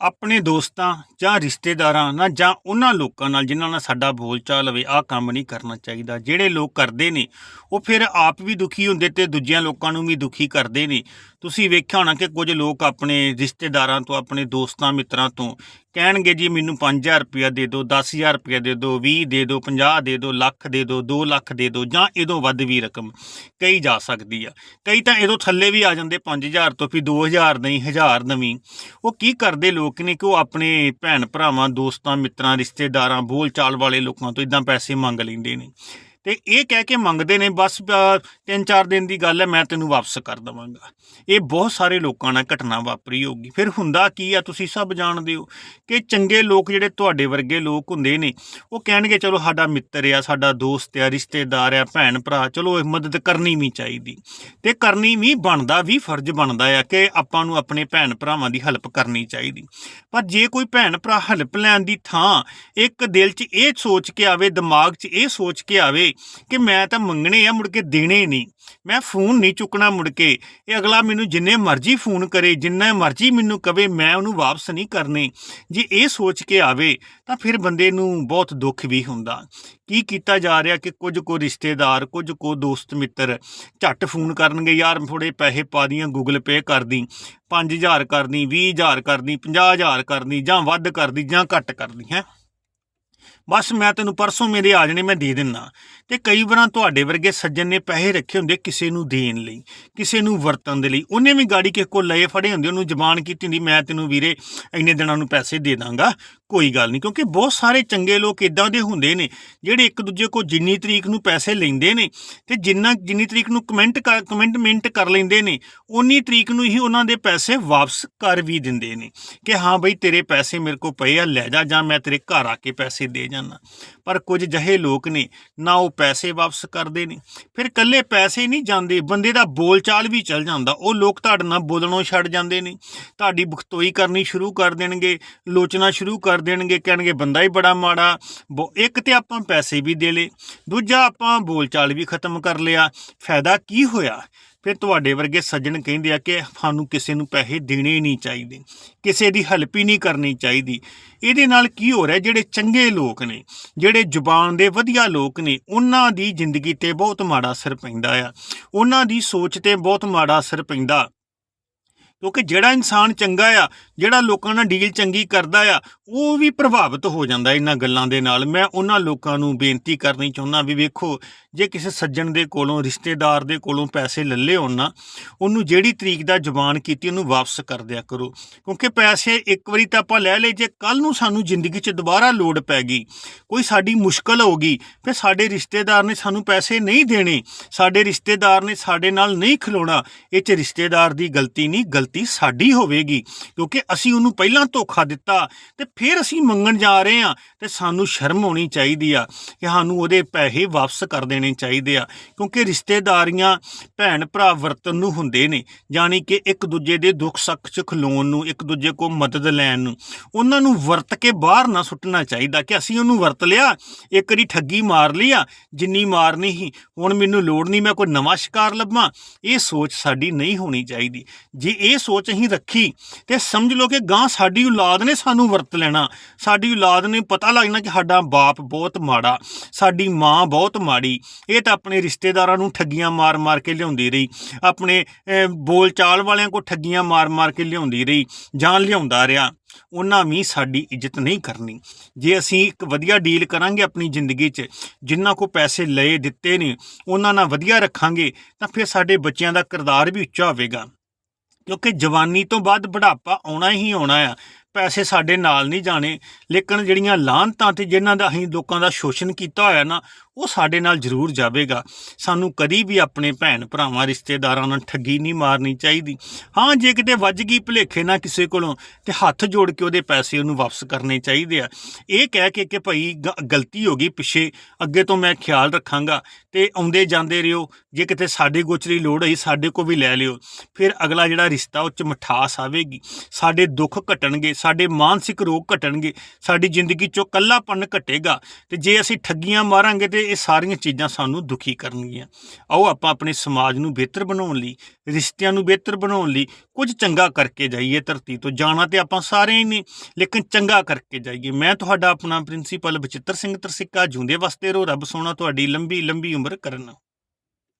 ਆਪਣੇ ਦੋਸਤਾਂ ਜਾਂ ਰਿਸ਼ਤੇਦਾਰਾਂ ਨਾਲ ਜਾਂ ਉਹਨਾਂ ਲੋਕਾਂ ਨਾਲ ਜਿਨ੍ਹਾਂ ਨਾਲ ਸਾਡਾ ਬੋਲਚਾਲ ਹੋਵੇ, ਆਹ ਕੰਮ ਨਹੀਂ ਕਰਨਾ ਚਾਹੀਦਾ। ਜਿਹੜੇ ਲੋਕ ਕਰਦੇ ਨੇ, ਉਹ ਫਿਰ ਆਪ ਵੀ ਦੁਖੀ ਹੁੰਦੇ ਤੇ ਦੂਜਿਆਂ ਲੋਕਾਂ ਨੂੰ ਵੀ ਦੁਖੀ ਕਰਦੇ ਨੇ। ਤੁਸੀਂ ਵੇਖਿਆ ਹੋਣਾ ਕਿ ਕੁਝ ਲੋਕ ਆਪਣੇ ਰਿਸ਼ਤੇਦਾਰਾਂ ਤੋਂ, ਆਪਣੇ ਦੋਸਤਾਂ, ਮਿੱਤਰਾਂ ਤੋਂ ਕਹਿਣਗੇ ਜੀ ਮੈਨੂੰ 5000 ਰੁਪਇਆ ਦੇ ਦਿਓ 10000 ਰੁਪਇਆ ਦੇ ਦਿਓ 20 ਦੇ ਦਿਓ 50 ਦੇ ਦਿਓ, ਲੱਖ ਦੇ ਦਿਓ 2 ਲੱਖ ਦੇ ਦਿਓ ਜਾਂ ਇਦੋਂ ਵੱਧ ਵੀ ਰਕਮ ਕਹੀ ਜਾ ਸਕਦੀ ਆ। ਕਈ ਤਾਂ ਇਹਦੋਂ ਥੱਲੇ ਵੀ ਆ ਜਾਂਦੇ 5000 ਤੋਂ ਵੀ 2000 ਨਹੀਂ 1000 ਨਵੀਂ। ਉਹ ਕੀ ਕਰਦੇ ਲੋਕ ਨੇ ਕਿ ਉਹ ਆਪਣੇ ਭੈਣ ਭਰਾਵਾਂ, ਦੋਸਤਾਂ, ਮਿੱਤਰਾਂ, ਰਿਸ਼ਤੇਦਾਰਾਂ, ਬੋਲਚਾਲ ਵਾਲੇ ਲੋਕਾਂ ਤੋਂ ਇਦਾਂ ਪੈਸੇ ਮੰਗ ਲੈਂਦੇ ਨੇ। ਤੇ ਇਹ ਕਹਿ ਕੇ ਮੰਗਦੇ ਨੇ ਬਸ ਅ, ਤਿੰਨ ਚਾਰ ਦਿਨ ਦੀ ਗੱਲ ਹੈ ਮੈਂ ਤੈਨੂੰ ਵਾਪਸ ਕਰ ਦਵਾਂਗਾ। ਇਹ ਬਹੁਤ ਸਾਰੇ ਲੋਕਾਂ ਨਾਲ ਘਟਨਾ ਵਾਪਰੀ ਹੋਗੀ ਫਿਰ ਹੁੰਦਾ ਕੀ ਆ ਤੁਸੀਂ ਸਭ ਜਾਣਦੇ ਹੋ ਕਿ ਚੰਗੇ ਲੋਕ ਜਿਹੜੇ ਤੁਹਾਡੇ ਵਰਗੇ ਲੋਕ ਹੁੰਦੇ ਨੇ ਉਹ ਕਹਿਣਗੇ ਚਲੋ ਸਾਡਾ ਮਿੱਤਰ ਆ ਸਾਡਾ ਦੋਸਤ ਆ ਰਿਸ਼ਤੇਦਾਰ ਆ ਭੈਣ ਭਰਾ ਚਲੋ ਇਹ ਮਦਦ ਕਰਨੀ ਵੀ ਚਾਹੀਦੀ। ਤੇ ਕਰਨੀ ਵੀ ਬਣਦਾ ਵੀ ਫਰਜ਼ ਬਣਦਾ ਆ ਕਿ ਆਪਾਂ ਨੂੰ ਆਪਣੇ ਭੈਣ ਭਰਾਵਾਂ ਦੀ ਹੈਲਪ ਕਰਨੀ ਚਾਹੀਦੀ। ਪਰ ਜੇ ਕੋਈ ਭੈਣ ਭਰਾ ਹੈਲਪ ਲੈਣ ਦੀ ਥਾਂ ਇੱਕ ਦਿਲ 'ਚ ਇਹ ਸੋਚ ਕੇ ਆਵੇ ਦਿਮਾਗ 'ਚ ਇਹ ਸੋਚ ਕੇ ਆਵੇ ਕਿ ਮੈਂ ਤਾਂ ਮੰਗਣੇ ਆ, ਮੁੜ ਕੇ ਦੇਣੇ ਨਹੀਂ। ਮੈਂ ਫੋਨ ਨਹੀਂ ਚੁੱਕਣਾ ਮੁੜ ਕੇ। ਇਹ ਅਗਲਾ ਮੈਨੂੰ ਜਿੰਨੇ ਮਰਜ਼ੀ ਫੋਨ ਕਰੇ, ਜਿੰਨਾ ਮਰਜ਼ੀ ਮੈਨੂੰ ਕਵੇ, ਮੈਂ ਉਹਨੂੰ ਵਾਪਸ ਨਹੀਂ ਕਰਨੇ। ਜੇ ਇਹ ਸੋਚ ਕੇ ਆਵੇ, ਤਾਂ ਫਿਰ ਬੰਦੇ ਨੂੰ ਬਹੁਤ ਦੁੱਖ ਵੀ ਹੁੰਦਾ। ਕੀ ਕੀਤਾ ਜਾ ਰਿਹਾ ਕਿ ਕੁਝ ਕੋ ਰਿਸ਼ਤੇਦਾਰ, ਕੁਝ ਕੋ ਦੋਸਤ ਮਿੱਤਰ ਝੱਟ ਫੋਨ ਕਰਨਗੇ, ਯਾਰ ਥੋੜੇ ਪੈਸੇ ਪਾ ਦੀਆਂ ਗੂਗਲ ਪੇ ਕਰਦੀ 5000 ਕਰਨੀ 20000 ਕਰਨੀ 50000 ਕਰਨੀ ਜਾਂ ਵੱਧ ਕਰਦੀ ਜਾਂ ਘੱਟ ਕਰਦੀ ਹੈ। ਬਸ ਮੈਂ ਤੈਨੂੰ ਪਰਸੋਂ ਮੇਰੇ ਆ ਜਾਣੇ ਮੈਂ ਦੇ ਦਿੰਨਾ। ਤੇ ਕਈ ਵਾਰਾਂ ਤੁਹਾਡੇ ਵਰਗੇ ਸੱਜਣ ਨੇ ਪੈਸੇ ਰੱਖੇ ਹੁੰਦੇ ਕਿਸੇ ਨੂੰ ਦੇਣ ਲਈ, ਕਿਸੇ ਨੂੰ ਵਰਤਣ ਦੇ ਲਈ। ਉਹਨੇ ਵੀ ਗਾੜੀ ਕਿਸੇ ਕੋਲ ਲਏ ਫੜੇ ਹੁੰਦੇ, ਉਹਨੂੰ ਜ਼ਬਾਨ ਕੀਤੀ ਹੁੰਦੀ, ਮੈਂ ਤੈਨੂੰ ਵੀਰੇ ਇੰਨੇ ਦਿਨਾਂ ਨੂੰ ਪੈਸੇ ਦੇ ਦਾਂਗਾ, ਕੋਈ ਗੱਲ ਨਹੀਂ। ਕਿਉਂਕਿ ਬਹੁਤ ਸਾਰੇ ਚੰਗੇ ਲੋਕ ਇਦਾਂ ਦੇ ਹੁੰਦੇ ਨੇ, ਜਿਹੜੇ ਇੱਕ ਦੂਜੇ ਕੋਲ ਜਿੰਨੀ ਤਰੀਕ ਨੂੰ ਪੈਸੇ ਲੈਂਦੇ ਨੇ ਤੇ ਜਿੰਨਾ, ਜਿੰਨੀ ਤਰੀਕ ਨੂੰ ਕਮੈਂਟ ਕਰ ਕਮੈਂਟਮੈਂਟ ਕਰ ਲੈਂਦੇ ਨੇ ਉਨੀ ਤਰੀਕ ਨੂੰ ਹੀ ਉਹਨਾਂ ਦੇ ਪੈਸੇ ਵਾਪਸ ਕਰ ਵੀ ਦਿੰਦੇ ਨੇ ਕਿ, ਹਾਂ ਬਈ ਤੇਰੇ ਪੈਸੇ ਮੇਰੇ ਕੋਲ ਪਏ ਆ, ਲੈ ਜਾ ਜਾਂ ਮੈਂ ਤੇਰੇ ਘਰ ਆ ਕੇ ਪੈਸੇ ਦੇ ਜਾਣਾ ਪਰ ਕੁਝ ਜਹੇ ਲੋਕ ਨੇ, ਨਾ ਉਹ ਪੈਸੇ ਵਾਪਸ ਕਰਦੇ ਨੇ। ਫਿਰ ਕੱਲੇ ਪੈਸੇ ਨਹੀਂ ਜਾਂਦੇ, ਬੰਦੇ ਦਾ ਬੋਲਚਾਲ ਵੀ ਚੱਲ ਜਾਂਦਾ। ਉਹ ਲੋਕ ਤੁਹਾਡੇ ਨਾਲ ਬੋਲਣੋਂ ਛੱਡ ਜਾਂਦੇ ਨੇ। ਤੁਹਾਡੀ ਬਖਤੋਈ ਕਰਨੀ ਸ਼ੁਰੂ ਕਰ ਦੇਣਗੇ, ਲੋਚਨਾ ਸ਼ੁਰੂ ਕਰ ਦੇਣਗੇ, ਕਹਿਣਗੇ ਬੰਦਾ ਹੀ ਬੜਾ ਮਾੜਾ। ਬੋ- ਇੱਕ ਤੇ ਆਪਾਂ ਪੈਸੇ ਵੀ ਦੇ ਲਏ, ਦੂਜਾ ਆਪਾਂ ਬੋਲਚਾਲ ਵੀ ਖਤਮ ਕਰ ਲਿਆ। ਫਾਇਦਾ ਕੀ ਹੋਇਆ? ਫਿਰ ਤੁਹਾਡੇ ਵਰਗੇ ਸੱਜਣ ਕਹਿੰਦੇ ਆ ਕਿ ਸਾਨੂੰ ਕਿਸੇ ਨੂੰ ਪੈਸੇ ਦੇਣੇ ਨਹੀਂ ਚਾਹੀਦੇ, ਕਿਸੇ ਦੀ ਹੈਲਪ ਹੀ ਨਹੀਂ ਕਰਨੀ ਚਾਹੀਦੀ। ਇਹਦੇ ਨਾਲ ਕੀ ਹੋ ਰਿਹਾ, ਜਿਹੜੇ ਚੰਗੇ ਲੋਕ ਨੇ, ਜਿਹੜੇ ਜ਼ੁਬਾਨ ਦੇ ਵਧੀਆ ਲੋਕ ਨੇ, ਉਹਨਾਂ ਦੀ ਜ਼ਿੰਦਗੀ ਤੇ ਬਹੁਤ ਮਾੜਾ ਅਸਰ ਪੈਂਦਾ ਆ। ਉਹਨਾਂ ਦੀ ਸੋਚ ਤੇ ਬਹੁਤ ਮਾੜਾ ਅਸਰ ਪੈਂਦਾ। ਕਿਉਂਕਿ ਜਿਹੜਾ ਇਨਸਾਨ ਚੰਗਾ ਆ, ਜਿਹੜਾ ਲੋਕਾਂ ਨਾਲ ਡੀਲ ਚੰਗੀ ਕਰਦਾ ਆ, ਉਹ ਵੀ ਪ੍ਰਭਾਵਿਤ ਹੋ ਜਾਂਦਾ ਇਹਨਾਂ ਗੱਲਾਂ ਦੇ ਨਾਲ। ਮੈਂ ਉਹਨਾਂ ਲੋਕਾਂ ਨੂੰ ਬੇਨਤੀ ਕਰਨੀ ਚਾਹੁੰਦਾ ਵੀ ਵੇਖੋ ਜੇ ਕਿਸੇ ਸੱਜਣ ਦੇ ਕੋਲੋਂ, ਰਿਸ਼ਤੇਦਾਰ ਦੇ ਕੋਲੋਂ ਪੈਸੇ ਲੱਲੇ ਹੋਣ ਨਾ, ਉਹਨੂੰ ਜਿਹੜੀ ਤਰੀਕ ਦਾ ਜ਼ੁਬਾਨ ਕੀਤੀ ਉਹਨੂੰ ਵਾਪਸ ਕਰ ਦਿਆ ਕਰੋ। ਕਿਉਂਕਿ ਪੈਸੇ ਇੱਕ ਵਾਰੀ ਤਾਂ ਆਪਾਂ ਲੈ ਲਏ, ਜੇ ਕੱਲ ਨੂੰ ਸਾਨੂੰ ਜ਼ਿੰਦਗੀ 'ਚ ਦੁਬਾਰਾ ਲੋੜ ਪੈ ਗਈ, ਕੋਈ ਸਾਡੀ ਮੁਸ਼ਕਲ ਹੋ ਗਈ, ਫਿਰ ਸਾਡੇ ਰਿਸ਼ਤੇਦਾਰ ਨੇ ਸਾਨੂੰ ਪੈਸੇ ਨਹੀਂ ਦੇਣੇ, ਸਾਡੇ ਰਿਸ਼ਤੇਦਾਰ ਨੇ ਸਾਡੇ ਨਾਲ ਨਹੀਂ ਖਲੋਣਾ, ਇਹ 'ਚ ਰਿਸ਼ਤੇਦਾਰ ਦੀ ਗਲਤੀ ਨਹੀਂ, ਗਲਤੀ ਸਾਡੀ ਹੋਵੇਗੀ। ਕਿਉਂਕਿ ਅਸੀਂ ਉਹਨੂੰ ਪਹਿਲਾਂ ਧੋਖਾ ਦਿੱਤਾ ਤੇ ਫਿਰ ਅਸੀਂ ਮੰਗਣ ਜਾ ਰਹੇ ਹਾਂ ਤੇ ਸਾਨੂੰ ਸ਼ਰਮ ਹੋਣੀ ਚਾਹੀਦੀ ਆ ਕਿ ਸਾਨੂੰ ਉਹਦੇ ਪੈਸੇ ਵਾਪਸ ਕਰ ਦੇਣੇ। ਚਾਹੀਦੇ ਆ, ਕਿਉਂਕਿ ਰਿਸ਼ਤੇਦਾਰੀਆਂ ਭੈਣ ਭਰਾ ਵਰਤਨ ਨੂੰ ਹੁੰਦੇ ਨੇ, ਯਾਨੀ ਕਿ ਇੱਕ ਦੂਜੇ ਦੇ ਦੁੱਖ ਸੁੱਖ 'ਚ ਖਲੋਣ ਨੂੰ, ਇੱਕ ਦੂਜੇ ਕੋਲ ਮਦਦ ਲੈਣ ਨੂੰ। ਉਹਨਾਂ ਨੂੰ ਵਰਤ ਕੇ ਬਾਹਰ ਨਾ ਸੁੱਟਣਾ ਚਾਹੀਦਾ ਕਿ ਅਸੀਂ ਉਹਨੂੰ ਵਰਤ ਲਿਆ, ਇੱਕ ਵਾਰੀ ਠੱਗੀ ਮਾਰ ਲਈ ਆ, ਜਿੰਨੀ ਮਾਰਨੀ ਸੀ, ਹੁਣ ਮੈਨੂੰ ਲੋੜ ਨਹੀਂ, ਮੈਂ ਕੋਈ ਨਵਾਂ ਸ਼ਿਕਾਰ ਲੱਭਾਂ। ਇਹ ਸੋਚ ਸਾਡੀ ਨਹੀਂ ਹੋਣੀ ਚਾਹੀਦੀ। ਜੇ ਇਹ ਸੋਚ ਅਸੀਂ ਰੱਖੀ, ਤੇ ਸਮਝ ਲਓ ਕਿ ਗਾਂ ਸਾਡੀ ਔਲਾਦ ਨੇ ਸਾਨੂੰ ਵਰਤ ਲੈਣਾ। ਸਾਡੀ ਔਲਾਦ ਨੇ ਪਤਾ ਲੱਗਣਾ ਕਿ ਸਾਡਾ ਬਾਪ ਬਹੁਤ ਮਾੜਾ, ਸਾਡੀ ਮਾਂ ਬਹੁਤ ਮਾੜੀ। ਇਹ ਤਾਂ ਆਪਣੇ ਰਿਸ਼ਤੇਦਾਰਾਂ ਨੂੰ ਠੱਗੀਆਂ ਮਾਰ-ਮਾਰ ਕੇ ਲਿਆਉਂਦੀ ਰਹੀ। ਆਪਣੇ ਬੋਲਚਾਲ ਵਾਲਿਆਂ ਕੋ ਠੱਗੀਆਂ ਮਾਰ-ਮਾਰ ਕੇ ਲਿਆਉਂਦੀ ਰਹੀ ਜਾਂ ਲਿਆਉਂਦਾ ਰਿਹਾ। ਉਹਨਾਂ ਵੀ ਸਾਡੀ ਇੱਜ਼ਤ ਨਹੀਂ ਕਰਨੀ। ਜੇ ਅਸੀਂ ਇੱਕ ਵਧੀਆ ਡੀਲ ਕਰਾਂਗੇ ਆਪਣੀ ਜ਼ਿੰਦਗੀ 'ਚ ਜਿਨ੍ਹਾਂ ਕੋ ਪੈਸੇ ਲਏ ਦਿੱਤੇ ਨੇ, ਉਹਨਾਂ ਨਾਲ ਵਧੀਆ ਰੱਖਾਂਗੇ, ਤਾਂ ਫਿਰ ਸਾਡੇ ਬੱਚਿਆਂ ਦਾ ਕਿਰਦਾਰ ਵੀ ਉੱਚਾ ਹੋਵੇਗਾ। ਕਿਉਂਕਿ ਜਵਾਨੀ ਤੋਂ ਬਾਅਦ ਬੁਢਾਪਾ ਆਉਣਾ ਹੀ ਆਉਣਾ ਆ। ਪੈਸੇ ਸਾਡੇ ਨਾਲ ਨਹੀਂ ਜਾਣੇ, ਲੇਕਿਨ ਜਿਹੜੀਆਂ ਲਾਹਨਤਾਂ ਤੇ ਜਿਨ੍ਹਾਂ ਦਾ ਅਸੀਂ ਲੋਕਾਂ ਦਾ ਸ਼ੋਸ਼ਣ ਕੀਤਾ ਹੋਇਆ ਨਾ ਉਹ ਸਾਡੇ ਨਾਲ ਜ਼ਰੂਰ ਜਾਵੇਗਾ। ਸਾਨੂੰ ਕਦੀ ਵੀ ਆਪਣੇ ਭੈਣ ਭਰਾਵਾਂ, ਰਿਸ਼ਤੇਦਾਰਾਂ ਨਾਲ ਠੱਗੀ ਨਹੀਂ ਮਾਰਨੀ ਚਾਹੀਦੀ। ਹਾਂ, ਜੇ ਕਿਤੇ ਵੱਜ ਗਈ ਭੁਲੇਖੇ ਨਾ ਕਿਸੇ ਕੋਲੋਂ, ਤੇ ਹੱਥ ਜੋੜ ਕੇ ਉਹਦੇ ਪੈਸੇ ਉਹਨੂੰ ਵਾਪਸ ਕਰਨੇ ਚਾਹੀਦੇ ਆ। ਇਹ ਕਹਿ ਕੇ ਕਿ ਭਾਈ ਗ- ਗਲਤੀ ਹੋ ਗਈ ਪਿੱਛੇ, ਅੱਗੇ ਤੋਂ ਮੈਂ ਖਿਆਲ ਰੱਖਾਂਗਾ। ਤੇ ਆਉਂਦੇ ਜਾਂਦੇ ਰਿਓ ਜੇ ਕਿਤੇ ਸਾਡੇ ਗੋਚਰੀ ਲੋੜ ਹੋਈ, ਸਾਡੇ ਕੋ ਵੀ ਲੈ ਲਿਓ। ਫਿਰ ਅਗਲਾ ਜਿਹੜਾ ਰਿਸ਼ਤਾ ਉਹ ਚ ਮਠਾਸ ਆਵੇਗੀ। ਸਾਡੇ ਦੁੱਖ ਘਟਣਗੇ, ਸਾਡੇ ਮਾਨਸਿਕ ਰੋਗ ਘਟਣਗੇ, ਸਾਡੀ ਜ਼ਿੰਦਗੀ ਚੋਂ ਕੱਲਾਪਨ ਘਟੇਗਾ। ਤੇ ਜੇ ਅਸੀਂ ਠੱਗੀਆਂ ਮਾਰਾਂਗੇ ਤੇ ਇਹ ਸਾਰੀਆਂ ਚੀਜ਼ਾਂ ਸਾਨੂੰ ਦੁਖੀ ਕਰਨਗੀਆਂ। ਆਓ ਆਪਾਂ ਆਪਣੇ ਸਮਾਜ ਨੂੰ ਬਿਹਤਰ ਬਣਾਉਣ ਲਈ, ਰਿਸ਼ਤਿਆਂ ਨੂੰ ਬਿਹਤਰ ਬਣਾਉਣ ਲਈ ਕੁਝ ਚੰਗਾ ਕਰਕੇ ਜਾਈਏ ਧਰਤੀ ਤੋਂ। ਜਾਣਾ ਤੇ ਆਪਾਂ ਸਾਰੇ ਹੀ ਨੇ, ਲੇਕਿਨ ਚੰਗਾ ਕਰਕੇ ਜਾਈਏ। ਮੈਂ ਤੁਹਾਡਾ ਆਪਣਾ ਪ੍ਰਿੰਸੀਪਲ ਬਚਿੱਤਰ ਸਿੰਘ ਤਰਸਿੱਕਾ ਜੁੰਦੇ ਵਸਤੇ ਰੋ ਰੱਬ ਸੋਹਣਾ, ਤੁਹਾਡੀ ਲੰਬੀ ਲੰਬੀ ਉਮਰ ਕਰਨ।